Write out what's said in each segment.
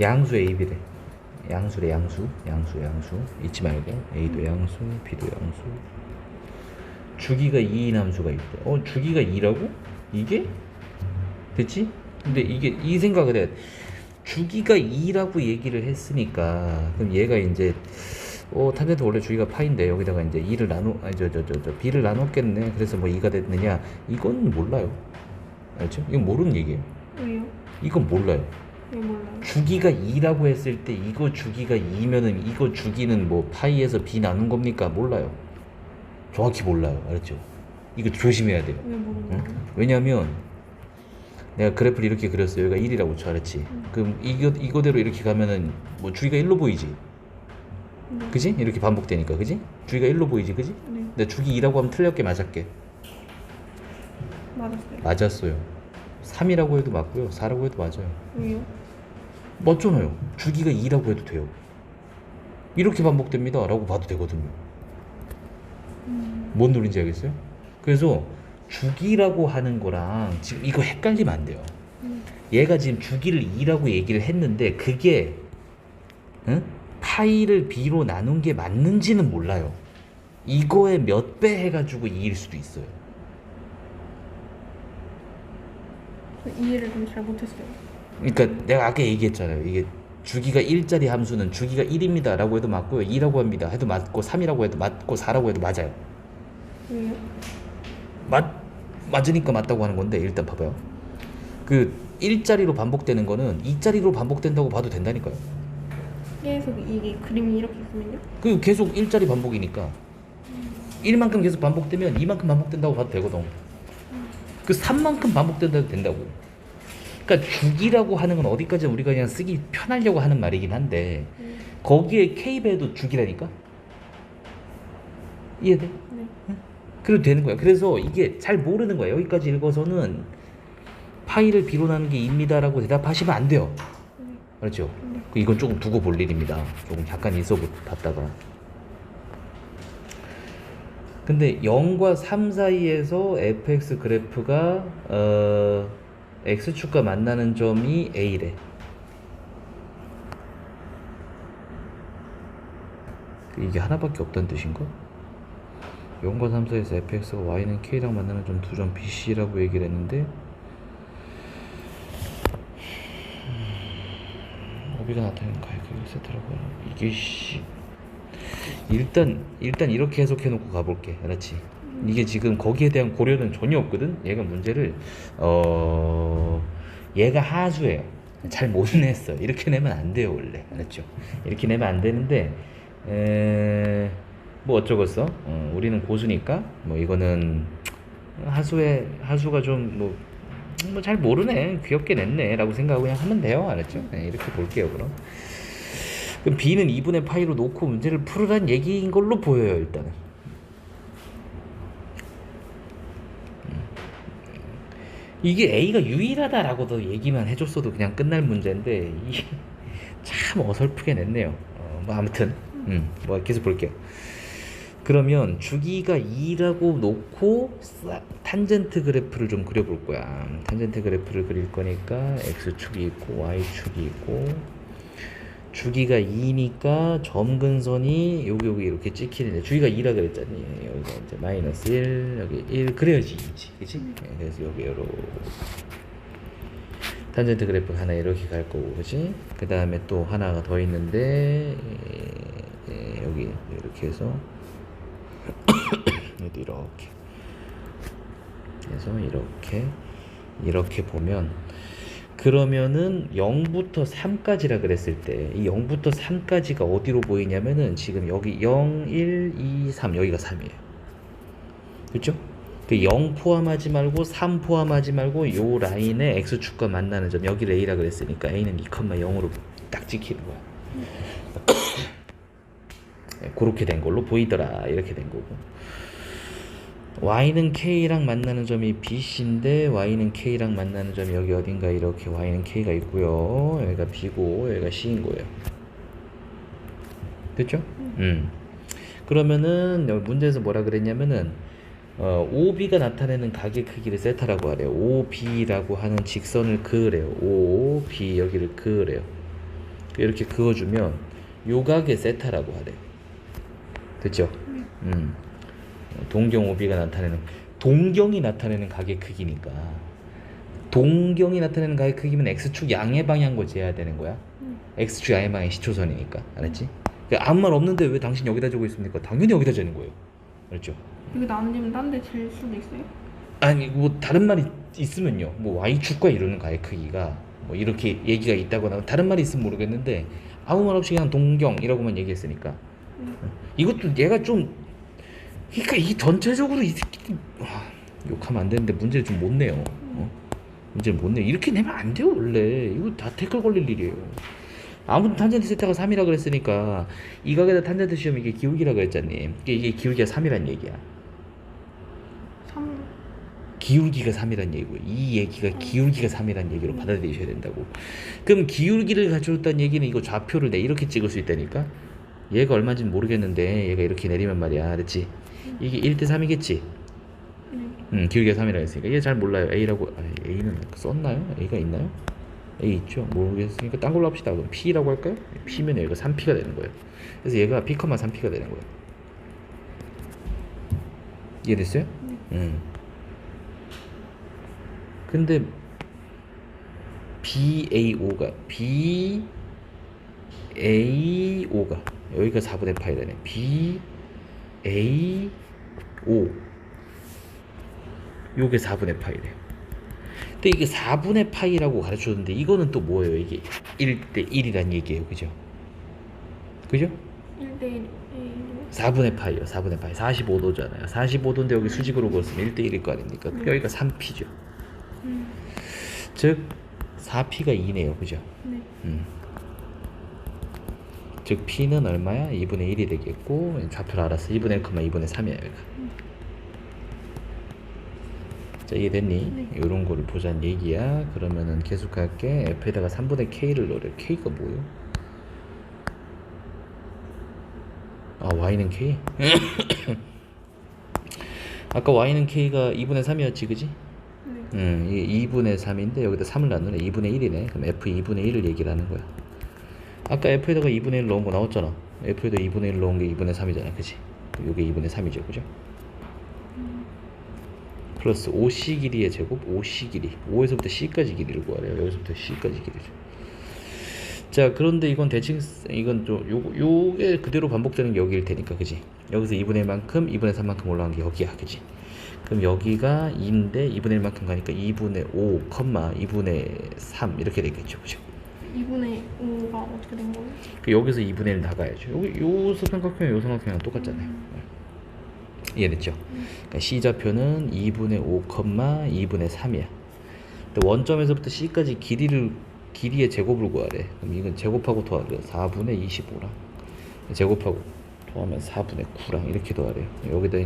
양수 AB래. 양수래 양수. 양수 양수. 잊지 말고 A도 양수, B도 양수. 주기가 2인 함수가 있대. 어, 주기가 2라고? 이게? 됐지? 근데 이게 이 생각을 해. 주기가 2라고 얘기를 했으니까 그럼 얘가 이제 어, 탄젠트 원래 주기가 파인데 여기다가 이제 2를 나누 아니 저저저저 b를 나눴겠네. 그래서 뭐 2가 됐느냐? 이건 몰라요. 알죠? 이건 모르는 얘기예요. 왜요? 이건 몰라요. 왜 몰라요? 주기가 2라고 했을 때 이거 주기가 2면은 이거 주기는 뭐 파이에서 b 나눈 겁니까? 몰라요. 정확히 몰라요. 알았죠? 이거 조심해야 돼요. 응? 왜냐면 내가 그래프를 이렇게 그렸어. 여기가 1이라고 쳐. 알았지? 그럼 이거 이거대로 이렇게 가면은 뭐 주기가 1로 보이지? 네. 그지? 이렇게 반복되니까. 그지? 주기가 1로 보이지. 그지? 네. 근데 주기 2라고 하면 틀렸게 맞았게. 맞았어요. 맞았어요. 3이라고 해도 맞고요. 4라고 해도 맞아요. 왜요? 맞잖아요. 주기가 2라고 해도 돼요. 이렇게 반복됩니다. 라고 봐도 되거든요. 음. 뭔 노린지 알겠어요? 그래서 주기라고 하는 거랑 지금 이거 헷갈리면 안 돼요. 음. 얘가 지금 주기를 2라고 얘기를 했는데 그게 응? 파이를 b로 나눈 게 맞는지는 몰라요. 이거에 몇 배 해가지고 2일 수도 있어요. 저 이해를 좀 잘 못했어요. 그러니까 내가 아까 얘기했잖아요. 이게 주기가 1짜리 함수는 주기가 1입니다. 라고 해도 맞고요. 2라고 합니다. 해도 맞고 3이라고 해도 맞고 4라고 해도 맞아요. 왜요? 맞 맞으니까 맞다고 하는 건데 일단 봐봐요. 그 1자리로 반복되는 거는 2자리로 반복된다고 봐도 된다니까요. 계속 이게 그림이 이렇게 있으면요? 그 계속 1자리 반복이니까 1만큼 계속 반복되면 2만큼 반복된다고 봐도 되거든. 그 3만큼 반복된다고 된다고. 그러니까 주기라고 하는 건 어디까지 우리가 그냥 쓰기 편하려고 하는 말이긴 한데 음. 거기에 K배도 주기라니까. 이해돼? 네. 그래도 되는 거야. 그래서 이게 잘 모르는 거야. 여기까지 읽어서는 파이를 나는 게 2입니다라고 대답하시면 안 돼요. 네. 그렇죠? 네. 그 이건 조금 두고 볼 일입니다. 조금 잠깐 있어 봤다가. 근데 0과 3 사이에서 fx 그래프가 어, x축과 만나는 점이 a래. 이게 하나밖에 없다는 뜻인가? 0과 3 사이에서 fx가 y는 k랑 만나는 점 두 점 bc라고 얘기를 했는데 오비가 나타내는 가이드 세트라고 하나 이게 씨 일단 일단 이렇게 해석해 놓고 가볼게 알았지 이게 지금 거기에 대한 고려는 전혀 없거든. 얘가 문제를 어 얘가 하수예요. 잘 못 냈어 이렇게 내면 안 돼요 원래. 알았죠? 이렇게 내면 안 되는데 에, 뭐 어쩌겠어? 어, 우리는 고수니까 뭐 이거는 하수의 하수가 좀뭐 뭐잘 모르네. 귀엽게 냈네라고 생각하고 그냥 하면 돼요. 알았죠? 네, 이렇게 볼게요 그럼. 그럼 b는 2분의 파이로 놓고 문제를 풀으란 얘기인 걸로 보여요 일단은 이게 a가 유일하다라고도 얘기만 해줬어도 그냥 끝날 문제인데 참 어설프게 냈네요 어, 뭐 아무튼 음, 뭐 계속 볼게요 그러면 주기가 2라고 놓고 싹 탄젠트 그래프를 좀 그려볼 거야. 탄젠트 그래프를 그릴 거니까 x축이 있고 y축이 있고 주기가 2니까 점근선이 여기 여기 이렇게 찍히는데 주기가 2라 그랬잖니. 여기가 이제 마이너스 1 여기 1 그래야지 2지. 그치? 네, 그래서 여기 요로 탄젠트 그래프 하나 이렇게 갈 거고 그치? 그 다음에 또 하나가 더 있는데 에, 에, 여기 이렇게 해서 여기 이렇게 그래서 이렇게 이렇게 보면 그러면은 0부터 3까지라 그랬을 때 이 0부터 3까지가 어디로 보이냐면은 지금 여기 0, 1, 2, 3 여기가 3이에요. 그렇죠? 그 0 포함하지 말고 3 포함하지 말고 요 라인에 x축과 만나는 점 여기를 a라 그랬으니까 a는 2,0으로 딱 찍히는 거야. 네, 그렇게 된 걸로 보이더라 이렇게 된 거고 y는 k랑 만나는 점이 bc인데 y는 k랑 만나는 점이 여기 어딘가 이렇게 y는 k가 있고요 여기가 b고 여기가 c인 거예요 됐죠? 음. 그러면은 여기 문제에서 뭐라 그랬냐면은 어, OB가 나타내는 각의 크기를 세타라고 하래요. OB라고 하는 직선을 그으래요. OB 여기를 그으래요. 이렇게 그어주면 요각의 세타라고 하래요. 됐죠? 음. 동경 오비가 나타내는 동경이 나타내는 각의 크기니까 동경이 나타내는 각의 크기면 x축 양의 방향과 재야 되는 거야. 음. x축 양의 방향이 시초선이니까 알았지? 그러니까 아무 말 없는데 왜 당신 여기다 적고 있습니까? 당연히 여기다 재는 거예요. 알았죠? 여기도 안 되면 딴데 질 수도 있어요? 아니 뭐 다른 말이 있으면요. 뭐 y축과 이루는 가의 크기가 뭐 이렇게 얘기가 있다거나 다른 말이 있으면 모르겠는데 아무 말 없이 그냥 동경이라고만 얘기했으니까 음. 이것도 얘가 좀 그러니까 이 전체적으로 이 새끼 와, 욕하면 안 되는데 문제를 좀못 내요. 어? 문제를 못 내. 이렇게 내면 안 돼요 원래. 이거 다 태클 걸릴 일이에요. 아무튼 탄젠트 세타가 3이라 그랬으니까 이 각에다 탄젠트 시험 이게 기울기라 그랬잖니. 이게, 이게 기울기가 3이란 얘기야. 3 기울기가 3이란 얘기고요. 이 얘기가 기울기가 3이란 얘기로 받아들이셔야 된다고. 그럼 기울기를 가져왔다는 얘기는 이거 좌표를 내 이렇게 찍을 수 있다니까. 얘가 얼마인지 모르겠는데 얘가 이렇게 내리면 말이야. 그렇지? 이게 1대 3이겠지? 네. 음, 기울기가 3이라 했으니까 얘 잘 몰라요. A라고 아, A는 썼나요? A가 있나요? A 있죠. 모르겠으니까 딴 걸로 합시다. 그럼 P라고 할까요? P면 얘가 3P가 되는 거예요. 그래서 얘가 P, 3P가 되는 거예요. 이해됐어요? 음. 근데 BAO가 BAO가 여기가 4분의 파이라네. BAO 요게 4분의 파이래요. 근데 이게 4분의 파이라고 가르쳐줬는데 이거는 또 뭐예요? 이게 1대 1이란 얘기예요. 그죠? 그죠? 1대 1 4분의 파이요. 4분의 파이. 45도잖아요. 45도인데 여기 수직으로 그었으면 1대 1일 거 아닙니까? 그럼 여기가 3P죠. 음. 즉 4P가 2네요. 그죠? 네. 음. 즉 P는 얼마야? 2분의 1이 되겠고 좌표를 알았어. 2분의 1, 2분의 3이야 여기가. 자 이해됐니? 네. 이런 거를 보자는 얘기야. 그러면은 계속할게. F에다가 3분의 K를 넣으래. K가 뭐예요? 아 Y는 K? 아까 Y는 K가 2분의 3이었지 그지? 네. 음, 이게 2분의 3인데 여기다 3을 넣으네 2분의 1이네 그럼 F 2분의 1을 얘기를 하는 거야 아까 F에다가 2분의 1 넣은 거 나왔잖아. F에다 2분의 1 넣은 게 2분의 3이잖아 그치? 요게 2분의 3이죠 그죠? 플러스 5C 길이의 제곱 5C 길이. 5에서부터 C까지 길이를 구하래요. 여기서부터 C까지 길이를. 자 그런데 이건 대칭 이건 좀 요, 요게 그대로 반복되는 게 여기일 테니까 그지 여기서 2분의 1만큼 2분의 3만큼 올라간 게 여기야 그지 그럼 여기가 2인데 2분의 1만큼 가니까 2분의 5, 2분의 3 이렇게 되겠죠 그죠 2분의 5가 어떻게 된 거예요? 그 여기서 2분의 1 나가야죠. 여기 요 삼각형이랑 요 삼각형이랑 똑같잖아요. 이해됐죠? 그러니까 C 좌표는 2분의 5, 2분의 3이야. 근데 원점에서부터 C까지 길이를 길이의 제곱을 구하래. 그럼 이건 제곱하고 더하래. 4분의 25랑 제곱하고 더하면 4분의 9랑 이렇게 더하래요. 여기다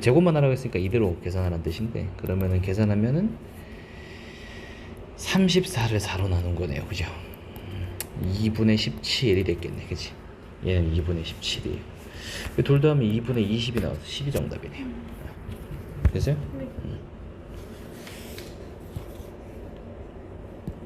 제곱만 하라고 했으니까 이대로 계산하라는 뜻인데 그러면은 계산하면은 34를 4로 나눈 거네요 그죠? 2분의 17이 됐겠네 그치? 얘는 2분의 17이에요 둘 더하면 2분의 20이 나와서 10이 정답이네요 됐어요?